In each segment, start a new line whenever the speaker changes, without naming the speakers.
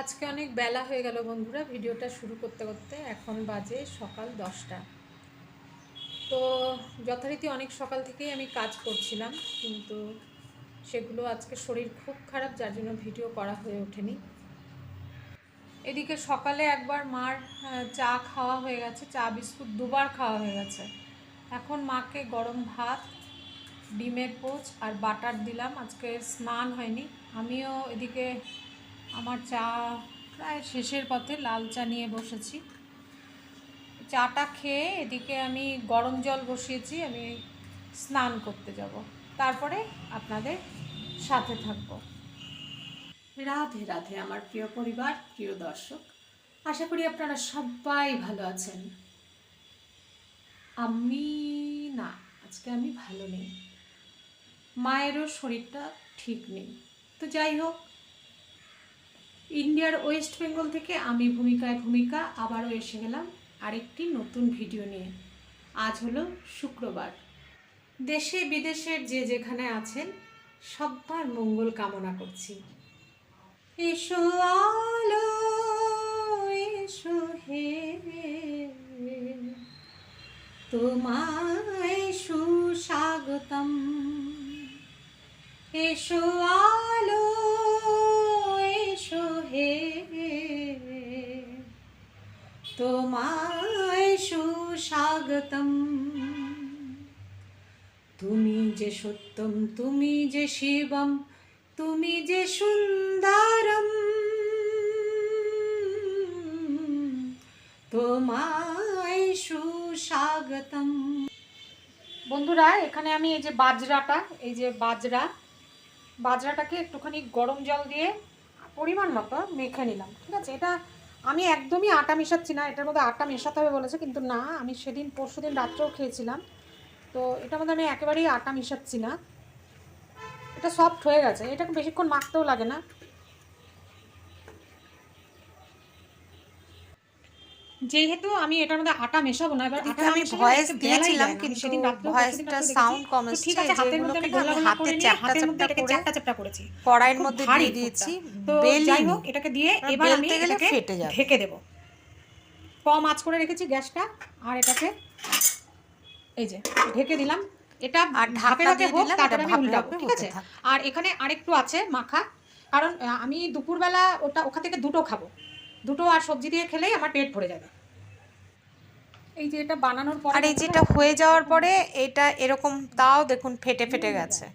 আজকে অনেক বেলা হয়ে গেল বন্ধুরা, ভিডিওটা শুরু করতে করতে এখন বাজে সকাল দশটা। তো যথারীতি অনেক সকাল থেকেই আমি কাজ করছিলাম, কিন্তু সেগুলো আজকে শরীর খুব খারাপ, যার জন্য ভিডিও করা হয়ে ওঠেনি। এদিকে সকালে একবার মার চা খাওয়া হয়ে গেছে, চা, বিস্কুট দুবার খাওয়া হয়ে গেছে। এখন মাকে গরম ভাত, ডিমের পোচ আর বাটার দিলাম, আজকে স্নান হয়নি। আমিও এদিকে আমার চা প্রায় শেষের পথে লাল চা নিয়ে বসেছি। চাটা খেয়ে এদিকে আমি গরম জল বসিয়েছি, আমি স্নান করতে যাব। তারপরে আপনাদের সাথে থাকব। রাধে রাধে আমার প্রিয় পরিবার, প্রিয় দর্শক। আশা করি আপনারা সবাই ভালো আছেন। আমি না, আজকে আমি ভালো নেই। মায়েরও শরীরটা ঠিক নেই। তো যাই হোক ইন্ডিয়ার ওয়েস্ট বেঙ্গল থেকে আমি ভূমিকায় ভূমিকা, আবারও এসে গেলাম আরেকটি নতুন ভিডিও নিয়ে। আজ হলো শুক্রবার। দেশে বিদেশের যে যেখানে আছেন সবার মঙ্গল কামনা করছি। এসো আলো, এসো হে। তোমায় সুস্বাগতম। এসো আলো এসো হে তোমায় সুস্বাগতম। তুমি যে সত্যম, তুমি যে শিবম, তুমি যে সুন্দরম। তোমায় সুস্বাগতম। বন্ধুরা, এখানে আমি এই যে বাজরাটা, এই যে বাজরা, বাজরাটাকে একটুখানি গরম জল দিয়ে পরিমাণ মতো মেখে নিলাম, ঠিক আছে? এটা আমি একদমই আটা মেশাচ্ছি না, এটার মধ্যে আটা মেশাতে হবে বলেছে, কিন্তু না, আমি সেদিন পরশু দিন রাত্রেও খেয়েছিলাম। তো এটার মধ্যে আমি একেবারেই আটা মেশাচ্ছি না। এটা সফট হয়ে গেছে এটাকে বেশিক্ষণ মাখতেও লাগে না। যেহেতু আমি এটার মধ্যে আটা মেশাবো না এবার আটা
আমি ভয়েস দিয়েছিলাম কিন্তু
সেদিন
ভয়েসটা সাউন্ড কম
তো
এসছে
ঠিক আছে হাতের মধ্যে আমি গোলা গোলা করে নিয়ে হাতের মধ্যে এটাকে চ্যাপটা চ্যাপটা করেছি।
কড়াইয়ের মধ্যে দিয়ে দিয়েছি
তো যাই হোক এটাকে দিয়ে
এবার
আমি এটাকে
ফেটে যাবে।
ঢেকে দেব। কম আঁচ করে রেখেছি গ্যাসটা আর এটাকে এই যে ঢেকে দিলাম। এটা
আর
ধাপে
দিয়ে
হোক তারপরে আমি উল্টাবো ঠিক আছে? আর এখানে আরেকটু আছে মাখা কারণ আমি দুপুরবেলা ওটা ওখান থেকে দুটো খাব। দুটো আর সবজি দিয়ে খেলেই আমার পেট ভরে যাবে। এই যে এটা বানানোর পরে
আর এই যেটা হয়ে যাওয়ার পরে এটা এরকম তাও দেখুন ফেটে ফেটে গেছে।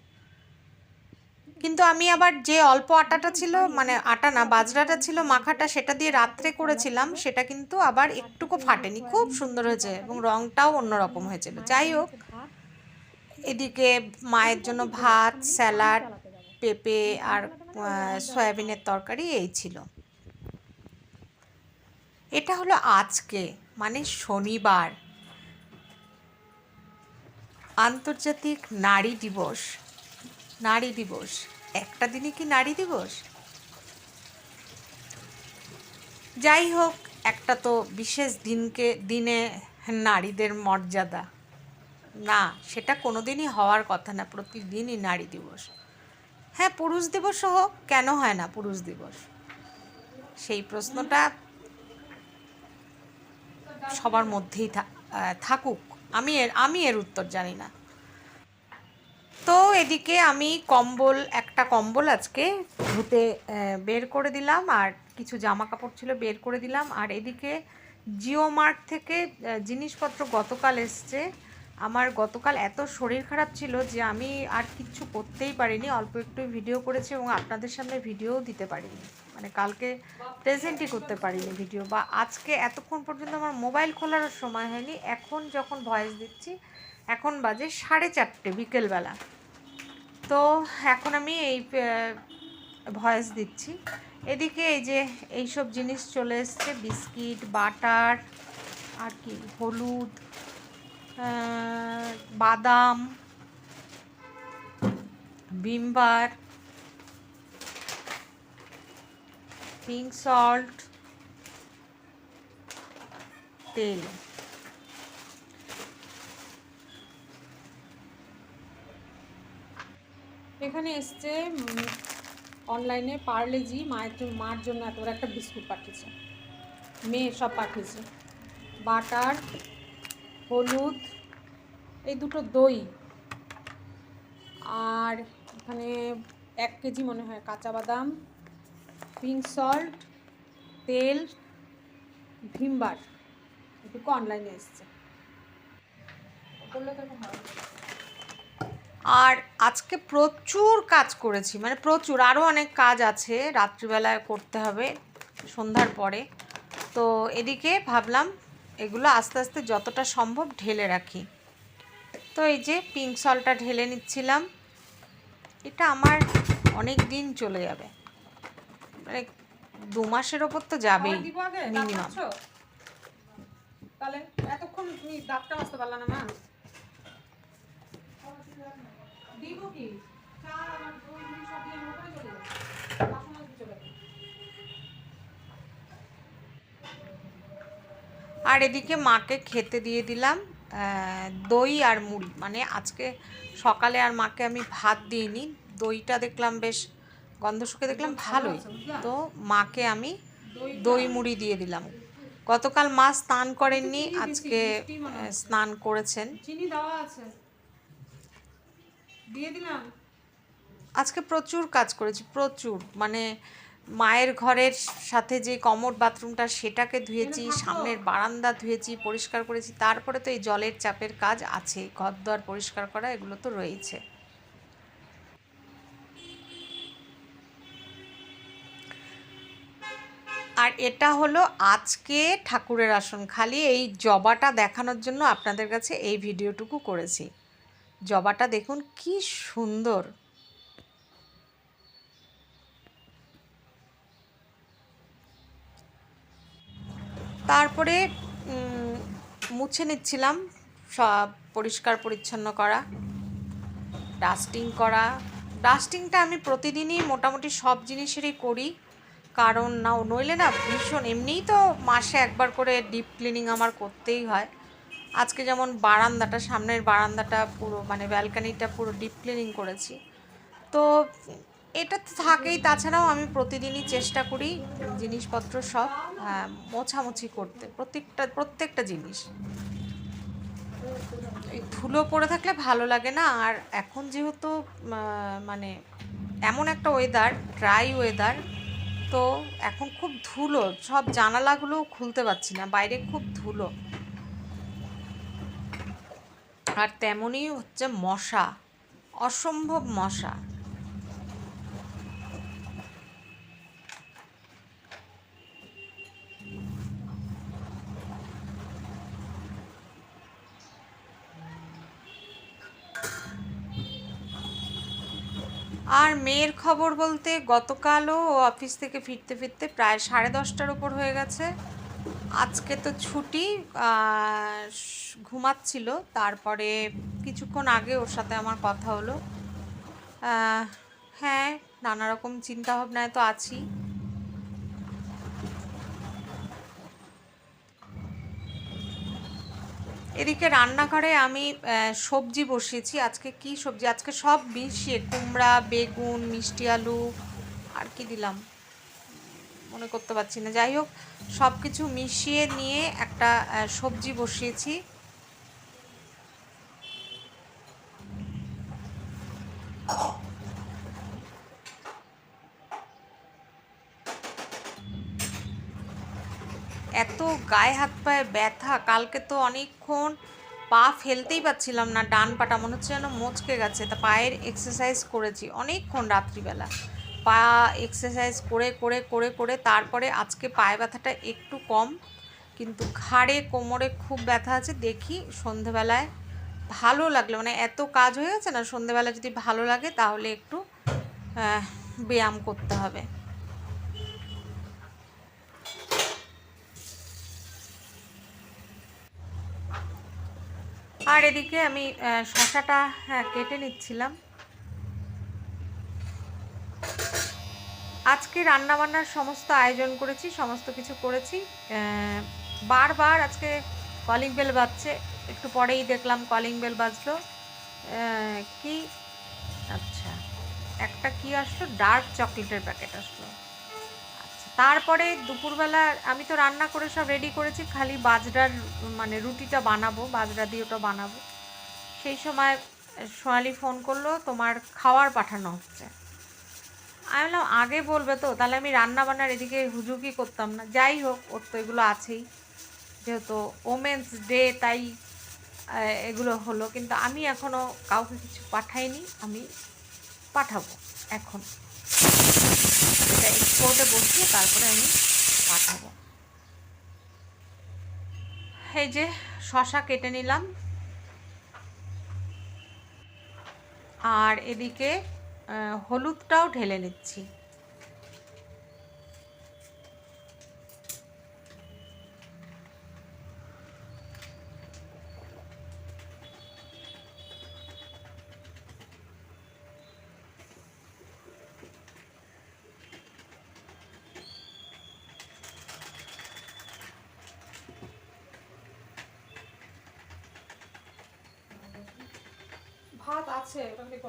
কিন্তু আমি আবার যে অল্প আটাটা ছিল মানে আটা না বাজরাটা ছিল মাখাটা সেটা দিয়ে রাত্রে করেছিলাম সেটা কিন্তু আবার একটুকু ফাটেনি। খুব সুন্দর হয়েছে এবং রংটাও অন্যরকম হয়েছিল। যাই হোক এদিকে মায়ের জন্য ভাত স্যালাড পেঁপে আর সয়াবিনের তরকারি এই ছিল। এটা হলো আজকে মানে শনিবার। আন্তর্জাতিক নারী দিবস। নারী দিবস। একটা দিনে কি নারী দিবস? যাই হোক, একটা তো বিশেষ দিনকে, দিনে নারীদের মর্যাদা। না, সেটা কোনো দিনই হওয়ার কথা না, প্রতিদিনই নারী দিবস। হ্যাঁ পুরুষ দিবসও হোক, কেন হয় না পুরুষ দিবস? সেই প্রশ্নটা সবার মধ্যেই থাকুক। আমি এর আমি এর উত্তর জানি না। তো এদিকে আমি কম্বল, একটা কম্বল আজকে ধুতে বের করে দিলাম আর কিছু জামা কাপড় ছিল বের করে দিলাম। আর এদিকে জিও মার্ট থেকে জিনিসপত্র গতকাল এসছে। আমার গতকাল এত শরীর খারাপ ছিল যে আমি আর কিচ্ছু করতেই পারিনি। অল্প একটু ভিডিও করেছি এবং আপনাদের সামনে ভিডিও দিতে পারিনি। মানে কালকে প্রেজেন্টই করতে পারিনি ভিডিও বা আজকে এতক্ষণ পর্যন্ত আমার মোবাইল খোলারও সময় হয়নি। এখন যখন ভয়েস দিচ্ছি, এখন বাজে সাড়ে চারটে বিকেলবেলা। তো এখন আমি এই ভয়েস দিচ্ছি। এদিকে এই যে এইসব জিনিস চলে এসছে, বিস্কিট, বাটার, আর কি, হলুদ বাদাম ভিমবার পিঙ্ক সল্ট তেল।
এখানে এসছে অনলাইনে পার্লে জি মায়ের মার জন্য এত বড় একটা বিস্কুট পাঠিয়েছে। মেয়ে সব পাঠিয়েছে। বাটার, হলুদ, এই দুটো দই। আর এখানে এক কেজি মনে হয় কাঁচা বাদাম। পিঙ্ক সল্ট তেল, ভিমবার। এটুকু অনলাইনে এসছে।
আর আজকে প্রচুর কাজ করেছি মানে প্রচুর আরও অনেক কাজ আছে রাত্রিবেলায় করতে হবে, সন্ধ্যার পরে। তো এদিকে ভাবলাম, এগুলো আস্তে আস্তে যতটা সম্ভব ঢেলে রাখি। তো এই যে পিঙ্ক সলটা ঢেলে নিচ্ছিলাম, এটা আমার অনেক দিন চলে যাবে। মানে দু মাসের ওপর তো যাবেই মিনিমাম
তাহলে এতক্ষণ তুমি দাঁতটা মাজতে পারলা না মা। দিব কি? দই সব দিয়ে চলে যাবে। চলে যাবে।
আর এদিকে মাকে খেতে দিয়ে দিলাম আহ, দই আর মুড়ি। মানে আজকে সকালে আর মাকে আমি ভাত দিইনি দইটা দেখলাম বেশ গন্ধ শুকে দেখলাম ভালোই। তো মাকে আমি দই মুড়ি দিয়ে দিলাম। গতকাল মা স্নান করেননি আজকে স্নান করেছেন।
চিনি দেওয়া আছে। দিয়ে দিলাম।
আজকে প্রচুর কাজ করেছি প্রচুর। মানে মায়ের ঘরের সাথে যে কমোড বাথরুমটা সেটাকে ধুয়েছি সামনের বারান্দা ধুয়েছি পরিষ্কার করেছি। তারপরে তো এই জলের চাপের কাজ আছে ঘর দুয়ার পরিষ্কার করা এগুলো তো রয়েছে। আর এটা হলো আজকে ঠাকুরের আসন। খালি এই জবাটা দেখানোর জন্য আপনাদের কাছে এই ভিডিওটুকু করেছি। জবাটা দেখুন কি সুন্দর। তারপরে মুছে নিচ্ছিলাম সব পরিষ্কার পরিচ্ছন্ন করা, ডাস্টিং করা। ডাস্টিংটা আমি প্রতিদিনই মোটামুটি সব জিনিসেরই করি। কারণ না নইলে না ভীষণ, এমনিই তো মাসে একবার করে ডিপ ক্লিনিং আমার করতেই হয়। আজকে যেমন বারান্দাটা, সামনের বারান্দাটা পুরো মানে ব্যালকানিটা পুরো ডিপ ক্লিনিং করেছি। তো এটা তো থাকেই, তাছাড়াও আমি প্রতিদিনই চেষ্টা করি জিনিসপত্র সব মোছামুছি করতে, প্রত্যেকটা প্রত্যেকটা জিনিস। এই ধুলো পড়ে থাকলে ভালো লাগে না, আর এখন যেহেতু মানে এমন একটা ওয়েদার ড্রাই ওয়েদার তো এখন খুব ধুলো, সব জানালাগুলো খুলতে পারছি না, বাইরে খুব ধুলো। আর তেমনই হচ্ছে মশা, অসম্ভব মশা। আর মেয়ের খবর বলতে গতকালও অফিস থেকে ফিরতে ফিরতে প্রায় সাড়ে দশটার ওপর হয়ে গেছে। আজকে তো ছুটি ঘুমাচ্ছিল, তারপরে কিছুক্ষণ আগে ওর সাথে আমার কথা হলো। হ্যাঁ নানা রকম চিন্তা ভাবনায় তো আছি। এদিকে রান্নাঘরে আমি সবজি বসিয়েছি। আজকে কি সবজি? আজকে সব মিশিয়ে কুমড়া, বেগুন, মিষ্টি আলু, আর কি দিলাম? মনে করতে পারছি না। যাই হোক সব কিছু মিশিয়ে নিয়ে একটা সবজি বসিয়েছি এত গায়ে হাত পায়ে ব্যথা। কালকে তো অনেকক্ষণ পা ফেলতেই পাচ্ছিলাম না, ডান পাটা মনে হচ্ছে যেন মচকে গেছে। তা পায়ের এক্সারসাইজ করেছি অনেকক্ষণ রাত্রিবেলা। পা এক্সারসাইজ করে করে করে করে তারপরে আজকে পায়ে ব্যথাটা একটু কম, কিন্তু ঘাড়ে, কোমরে খুব ব্যথা আছে। দেখি সন্ধেবেলায় ভালো লাগল। মানে এত কাজ হয়ে গেছে না, সন্ধেবেলা যদি ভালো লাগে তাহলে একটু ব্যায়াম করতে হবে। আর এদিকে আমি শশাটা হ্যাঁ কেটে নিচ্ছিলাম। আজকে রান্নাবান্নার সমস্ত আয়োজন করেছি, সমস্ত কিছু করেছি। বারবার আজকে কলিং বেল বাজছে। একটু পরেই দেখলাম কলিং বেল বাজলো। কি? আচ্ছা একটা কি আসলো? ডার্ক চকলেটের প্যাকেট আসলো। তারপরে দুপুরবেলা আমি তো রান্না করে সব রেডি করেছি, খালি বাজরার মানে রুটিটা বানাবো, বাজরা দিয়ে ওটা বানাবো। সেই সময় সোনালি ফোন করল, তোমার খাওয়ার পাঠানো হচ্ছে। আমি বললাম, আগে বলবে তো, তাহলে আমি রান্না বান্নার এদিকে হুজুকি করতাম না? যাই হোক, ওর তো এগুলো আছেই, যেহেতু ওমেন্স ডে তাই এগুলো হলো। কিন্তু আমি এখনও কাউকে কিছু পাঠাইনি, আমি পাঠাবো, এখন। এটা এক্সপোর্টে বসিয়ে তারপরে আমি পাঠাবো। এই যে শশা কেটে নিলাম। আর এদিকে হলুদটাও ঢেলে নিচ্ছি।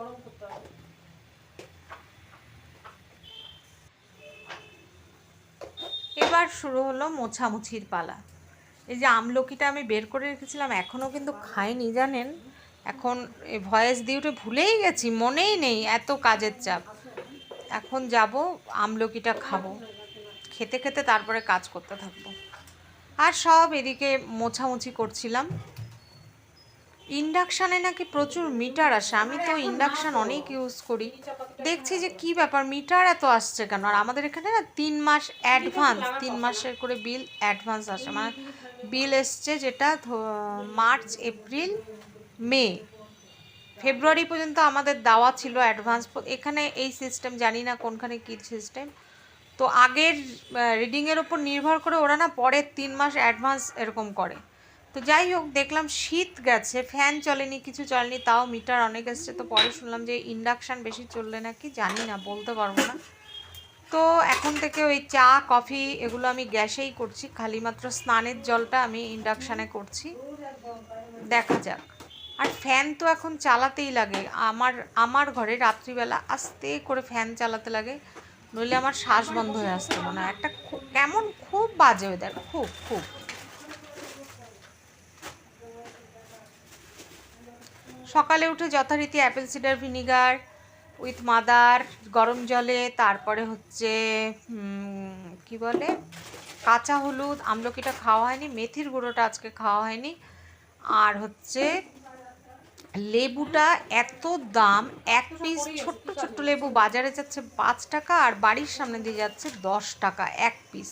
গরম করতে হবে।
এবার শুরু হলো মোছামুছির পালা। এই যে আমলকিটা আমি বের করে রেখেছিলাম এখনও কিন্তু খাইনি, জানেন? এখন ভয়েস দিয়ে উঠে ভুলেই গেছি, মনেই নেই এত কাজের চাপ। এখন যাব, আমলকিটা খাব। খেতে খেতে তারপরে কাজ করতে থাকব। আর সব এদিকে মোছামুছি করছিলাম। ইন্ডাকশানে নাকি প্রচুর মিটার আসে। আমি তো ইন্ডাকশান অনেক ইউজ করি। দেখছি যে কি ব্যাপার, মিটার এত আসছে কেন? আর আমাদের এখানে না তিন মাস অ্যাডভান্স তিন মাসের করে বিল অ্যাডভান্স আসে। মানে বিল এসছে যেটা মার্চ, এপ্রিল, মে। ফেব্রুয়ারি পর্যন্ত আমাদের দেওয়া ছিল অ্যাডভান্স এখানে এই সিস্টেম জানি না কোনখানে কী সিস্টেম তো আগের রিডিংয়ের ওপর নির্ভর করে ওরা না পরের তিন মাস অ্যাডভান্স এরকম করে। তো যাই হোক, দেখলাম শীত গেছে ফ্যান চলেনি, কিছু চলেনি, তাও মিটার অনেক এসছে, তো পরে শুনলাম যে ইন্ডাকশান বেশি চললে নাকি, জানি না, বলতে পারব না। তো এখন থেকে ওই চা, কফি, এগুলো আমি গ্যাসেই করছি, খালি মাত্র স্নানের জলটা আমি ইন্ডাকশানে করছি। দেখা যাক। আর ফ্যান তো এখন চালাতেই লাগে, আমার আমার ঘরে রাত্রিবেলা আস্তে করে ফ্যান চালাতে লাগে, নইলে আমার শ্বাস বন্ধ হয়ে আসতে, মনে একটা কেমন খুব বাজে ওয়েদার খুব খুব। সকালে উঠে যথারীতি apple cider vinegar with mother গরম জলে, তারপরে হচ্ছে কি বলে? কাঁচা হলুদ আমলকিটা খাওয়া হয়নি, মেথির গুঁড়োটা আজকে খাওয়া হয়নি। আর হচ্ছে, লেবুটা এত দাম, এক পিস ছোট্ট ছোট্ট লেবু বাজারে যাচ্ছে পাঁচ টাকা আর বাড়ির সামনে দিয়ে যাচ্ছে দশ টাকা, এক পিস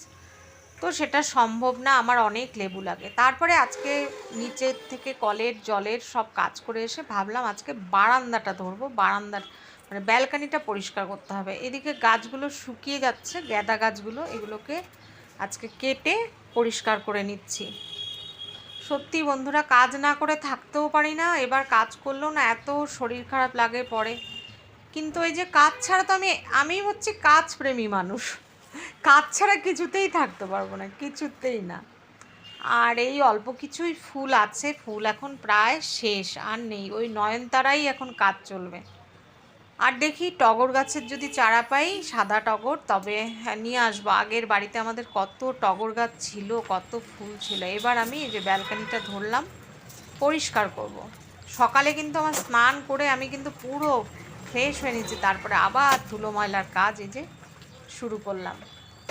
তো সেটা সম্ভব না, আমার অনেক লেবু লাগে। তারপরে আজকে নিচের থেকে কলের, জলের সব কাজ করে এসে ভাবলাম আজকে বারান্দাটা ধরবো, বারান্দার মানে ব্যালকানিটা পরিষ্কার করতে হবে। এদিকে গাছগুলো শুকিয়ে যাচ্ছে, গ্যাদা গাছগুলো, এগুলোকে আজকে কেটে পরিষ্কার করে নিচ্ছি। সত্যি বন্ধুরা, কাজ না করে থাকতেও পারি না, এবার কাজ করলেও না এত শরীর খারাপ লাগে পরে। কিন্তু এই যে কাজ ছাড়া তো আমি আমি হচ্ছে কাজ প্রেমী মানুষ। কাজ ছাড়া কিছুতেই থাকতে পারব না, কিছুতেই না। আর এই অল্প কিছুই ফুল আছে, ফুল এখন প্রায় শেষ, আর নেই। ওই নয়নতারাই এখন কাজ চলবে। আর দেখি টগর গাছের যদি চারা পাই, সাদা টগর, তবে হ্যাঁ নিয়ে আসব। আগের বাড়িতে আমাদের কত টগর গাছ ছিল, কত ফুল ছিল। এবার আমি এই যে ব্যালকানিটা ধরলাম, পরিষ্কার করব। সকালে কিন্তু আমার স্নান করে আমি কিন্তু পুরো ফ্রেশ হয়ে নিয়েছি। তারপরে আবার ধুলো ময়লার কাজ, এই যে শুরু করলাম।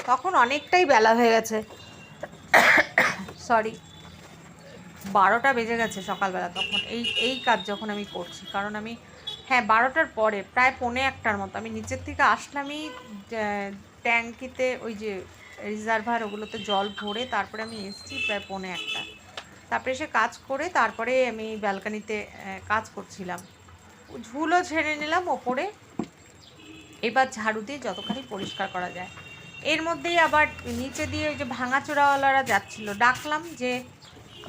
তখন অনেকটাই বেলা হয়ে গেছে। সরি বারোটা বেজে গেছে সকালবেলা তখন। এই এই কাজ যখন আমি করছি। কারণ আমি হ্যাঁ বারোটার পরে, প্রায় পৌনে একটার মতো। আমি নিচের থেকে আসলামই ট্যাঙ্কিতে ওই যে রিজার্ভার ওগুলোতে জল ভরে তারপরে আমি এসেছি প্রায় পৌনে একটা। তারপরে এসে কাজ করে তারপরে আমি ব্যালকানিতে কাজ করছিলাম। ঝুলও ছেড়ে নিলাম ওপরে। এবার ঝাড়ু দিয়ে যতখানি পরিষ্কার করা যায়। এর মধ্যেই আবার নিচে দিয়ে ওই যে ভাঙাচোরাওয়ালারা যাচ্ছিল। ডাকলাম যে,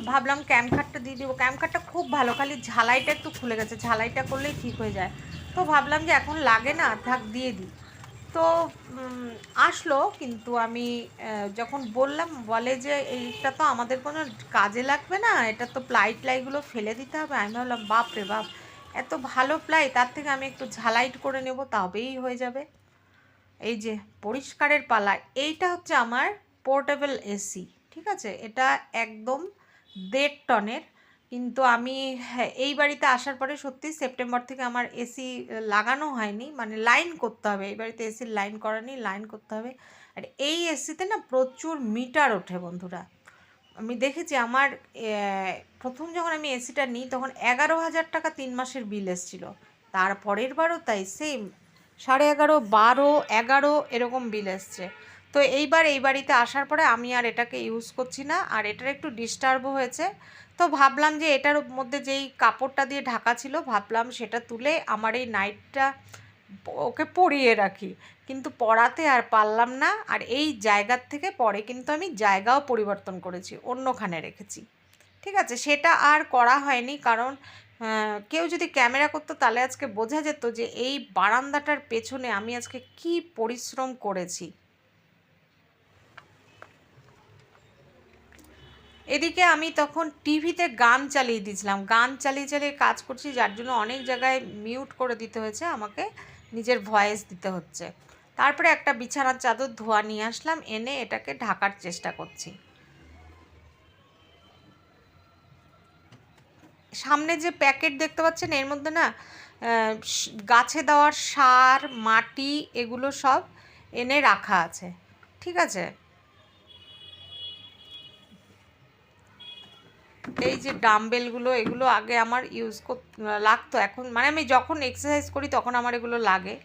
ভাবলাম ক্যামখাটটা দিয়ে দেবো। ক্যামখাটটা খুব ভালো, খালি ঝালাইটা একটু খুলে গেছে। ঝালাইটা করলেই ঠিক হয়ে যায়। তো ভাবলাম যে এখন লাগে না, থাক দিয়ে দিই। তো আসলো, কিন্তু আমি যখন বললাম, বলে যে, এইটা তো আমাদের কোনো কাজে লাগবে না। এটা তো প্লাই ট্লাইগুলো ফেলে দিতে হবে। আমি ভাবলাম বাপ রে বাপ! এত ভালো প্লাই তার থেকে আমি একটু ঝালাইট করে নেব তবেই হয়ে যাবে। এই যে পরিষ্কারের পালা এইটা হচ্ছে আমার পোর্টেবল এসি ঠিক আছে? এটা একদম দেড় টনের কিন্তু আমি হ্যাঁ, এই বাড়িতে আসার পরে সত্যি সেপ্টেম্বর থেকে আমার এসি লাগানো হয়নি মানে লাইন করতে হবে এই বাড়িতে এসির লাইন করা নেই লাইন করতে হবে। আর এই এসিতে না প্রচুর মিটার ওঠে বন্ধুরা। আমি দেখেছি আমার প্রথম যখন আমি এসিটা নিই তখন এগারো হাজার টাকা তিন মাসের বিল এসেছিল। তারপরের বারও তাই সেম সাড়ে এগারো, বারো, এগারো এরকম বিল এসছে। তো এইবার এই বাড়িতে আসার পরে আমি আর এটাকে ইউজ করছি না, আর এটার একটু ডিস্টার্বও হয়েছে। তো ভাবলাম যে এটার মধ্যে যেই কাপড়টা দিয়ে ঢাকা ছিল, ভাবলাম সেটা তুলে আমার এই নাইটটা ওকে পরিয়ে রাখি। কিন্তু পড়াতে আর পারলাম না, আর এই জায়গার থেকে পরে কিন্তু আমি জায়গাও পরিবর্তন করেছি, অন্যখানে রেখেছি। ঠিক আছে, সেটা আর করা হয়নি কারণ কেউ যদি ক্যামেরা করতো তাহলে আজকে বোঝা যেত যে এই বারান্দাটার পেছনে আমি আজকে কি পরিশ্রম করেছি। এদিকে আমি তখন টিভিতে গান চালিয়ে দিয়েছিলাম, গান চালিয়ে চালিয়ে কাজ করছি, যার জন্য অনেক জায়গায় মিউট করে দিতে হয়েছে আমাকে। নিজের ভয়েস দিতে হচ্ছে। তারপরে একটা বিছানার চাদর ধোয়া নিয়ে আসলাম, এনে এটাকে ঢাকার চেষ্টা করছি। সামনে যে প্যাকেট দেখতে পাচ্ছেন, এর মধ্যে না গাছে দেওয়ার সার, মাটি, এগুলো সব এনে রাখা আছে। ঠিক আছে? এই যে ডাম্বেলগুলো এগুলো আগে আমার ইউজ কর, লাগতো। এখন মানে আমি যখন এক্সারসাইজ করি তখন আমার এগুলো লাগে।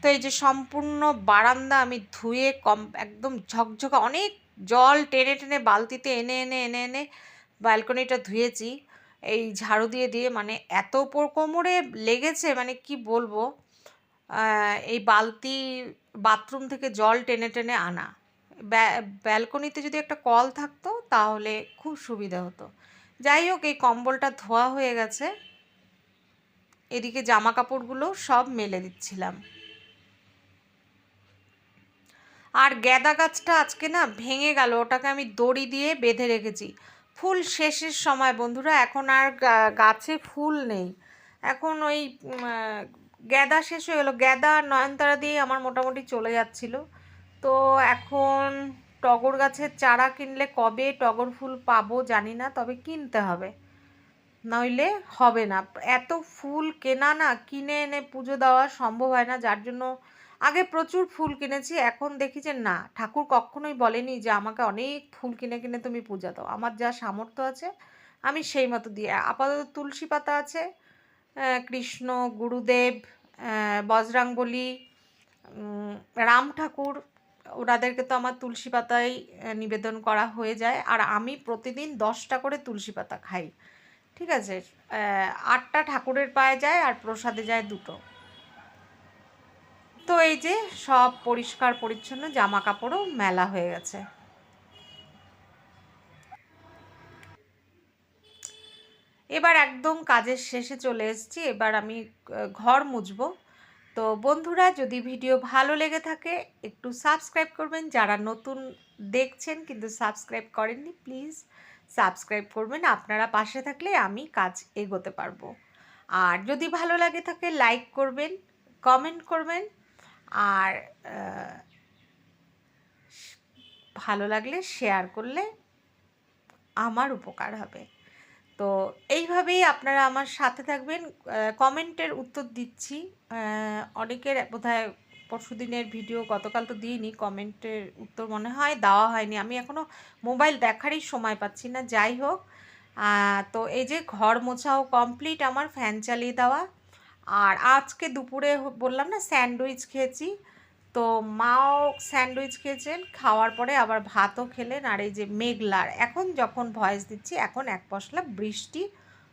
তো এই যে সম্পূর্ণ বারান্দা আমি ধুয়ে কম, একদম ঝকঝকা অনেক জল টেনে টেনে বালতিতে এনে এনে এনে এনে ব্যালকনিটা ধুয়েছি। এই ঝাড়ু দিয়ে দিয়ে মানে এত উপর কোমরে লেগেছে মানে কি বলব? এই বালতি বাথরুম থেকে জল টেনে টেনে আনা। ব্যালকনিতে যদি একটা কল থাকতো তাহলে খুব সুবিধা হতো। যাই হোক, এই কম্বলটা ধোয়া হয়ে গেছে। এদিকে জামা কাপড়গুলো সব মেলে দিচ্ছিলাম। আর গ্যাদা গাছটা আজকে না ভেঙে গেল, ওটাকে আমি দড়ি দিয়ে বেঁধে রেখেছি। ফুল শেষের সময়, বন্ধুরা, এখন আর গাছে ফুল নেই। এখন ওই গ্যাদা শেষ হয়ে গেলো। গ্যাদা নয়নতারা দিয়ে আমার মোটামুটি চলে যাচ্ছিল। তো এখন টগর গাছের চারা কিনলে কবে টগর ফুল পাবো জানি না, তবে কিনতে হবে। নইলে হবে না। এত ফুল কেনা না, কিনে এনে পুজো দেওয়া সম্ভব হয় না, যার জন্য আগে প্রচুর ফুল কিনেছি, এখন দেখি যে না, ঠাকুর কখনোই বলেনি যে আমাকে অনেক ফুল কিনে কিনে তুমি পূজা দাও। আমার যা সামর্থ্য আছে, আমি সেই মতো দিয়ে, আপাতত তুলসী পাতা আছে কৃষ্ণ, গুরুদেব বজরাঙ্গলি রাম ঠাকুর ওনাদেরকে তো আমার তুলসী পাতাই নিবেদন করা হয়ে যায়। আর আমি প্রতিদিন দশটা করে তুলসী পাতা খাই। ঠিক আছে? আটটা ঠাকুরের পায়ে যায় আর প্রসাদে যায় দুটো। তো এই যে সব পরিষ্কার পরিচ্ছন্ন জামা কাপড়ও মেলা হয়ে গেছে। এবার একদম কাজের শেষে চলে এসেছি। এবার আমি ঘর মুছবো। তো বন্ধুরা, যদি ভিডিও ভালো লেগে থাকে, একটু সাবস্ক্রাইব করবেন। যারা নতুন দেখছেন কিন্তু সাবস্ক্রাইব করেননি, প্লিজ সাবস্ক্রাইব করবেন। আপনারা পাশে থাকলে আমি কাজ এগোতে পারব। আর যদি ভালো লাগে থাকে, লাইক করবেন, কমেন্ট করবেন। আর ভালো লাগলে শেয়ার করলে আমার উপকার হবে। তো এইভাবেই আপনারা আমার সাথে থাকবেন। কমেন্টের উত্তর দিচ্ছি। অনেকের বোধহয় পরশু দিনের ভিডিও গতকাল তো দিইনি, কমেন্টের উত্তর মনে হয় দেওয়া হয়নি। আমি এখনও মোবাইল দেখারই সময় পাচ্ছি না, যাই হোক। তো এই যে ঘর মোছাও কমপ্লিট, আমার ফ্যান চালিয়ে দেওয়া। আর আজকে দুপুরে বললাম না, স্যান্ডউইচ খেয়েছি। তো মাও স্যান্ডউইচ খেয়েছেন, খাওয়ার পরে আবার ভাতও খেলেন আর এই যে মেঘলার। এখন যখন ভয়েস দিচ্ছি, এখন এক পশলা বৃষ্টি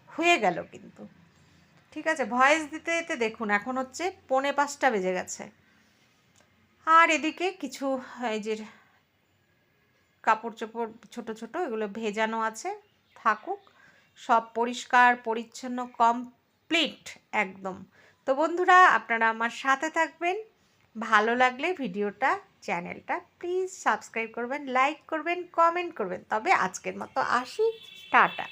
হয়ে গেল কিন্তু। ঠিক আছে, ভয়েস দিতে দিতে দেখুন, এখন হচ্ছে পৌনে পাঁচটা বেজে গেছে। আর এদিকে কিছু, এই যে কাপড় চোপড় ছোট ছোট, এগুলো ভেজানো আছে, থাকুক। সব পরিষ্কার, পরিচ্ছন্ন, কমপ্লিট, একদম। তো বন্ধুরা, আপনারা আমার সাথে থাকবেন। ভালো লাগলে ভিডিওটা, চ্যানেলটা প্লিজ সাবস্ক্রাইব করবেন লাইক করবেন কমেন্ট করবেন। তবে আজকের মতো আসি। টাটা।